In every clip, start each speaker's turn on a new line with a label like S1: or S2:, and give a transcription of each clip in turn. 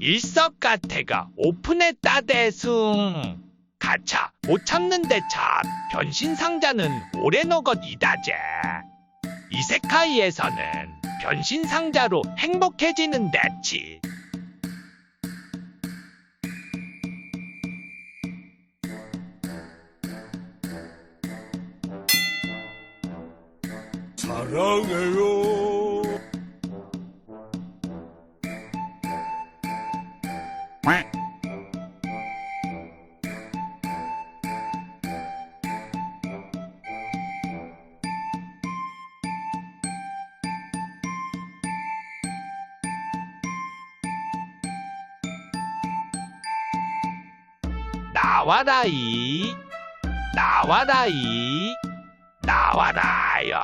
S1: 일석가태가 오픈했다 대숭. 가차 못 참는데 참 변신 상자는 오레노것이다제. 이세카이에서는 변신 상자로 행복해지는 데치.
S2: 사랑해요.
S1: 나와라이. 나와라이. 나와라요.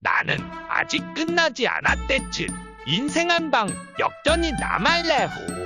S1: 나는 아직 끝나지 않았댔츠. 인생 한방 역전이 남할래후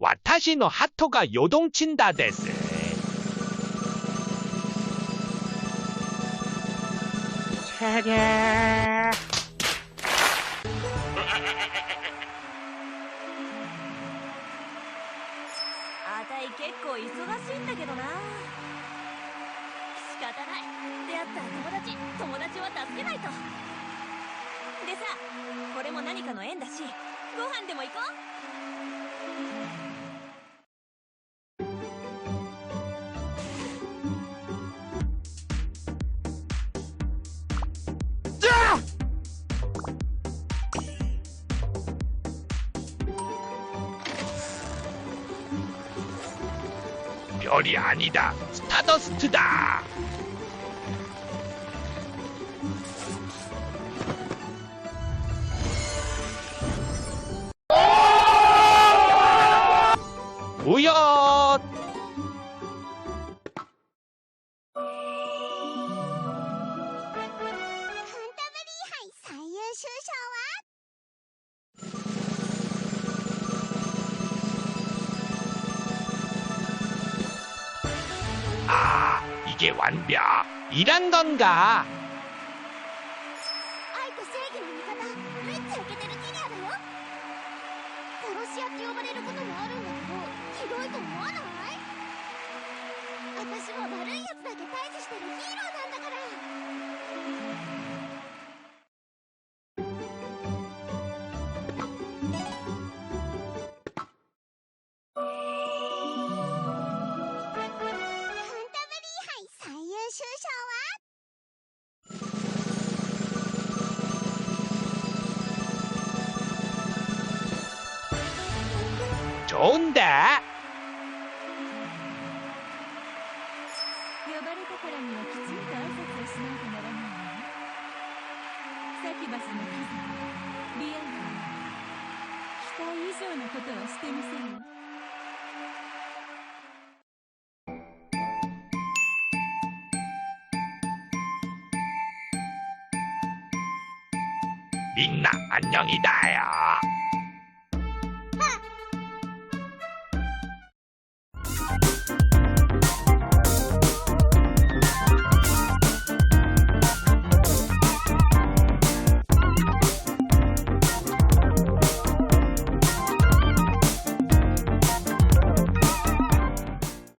S3: 私の
S1: ハトがよどんちんだです。ただ
S4: あたい結構忙しいんだけどな。仕方ない。出会ったら友達友達は助けないと。でさこれも何かの縁だしご飯でも行こう。
S1: 별이 아니다. 스타더스트다. 우연! 아, 이게 완벽. 이란 건가?
S3: どんだ
S4: 呼ばれたからにはきちんと挨拶をしないとならないわサキバスの家族リアン期待以上のことしてみせるみ
S1: んな、あんにょぎだよ。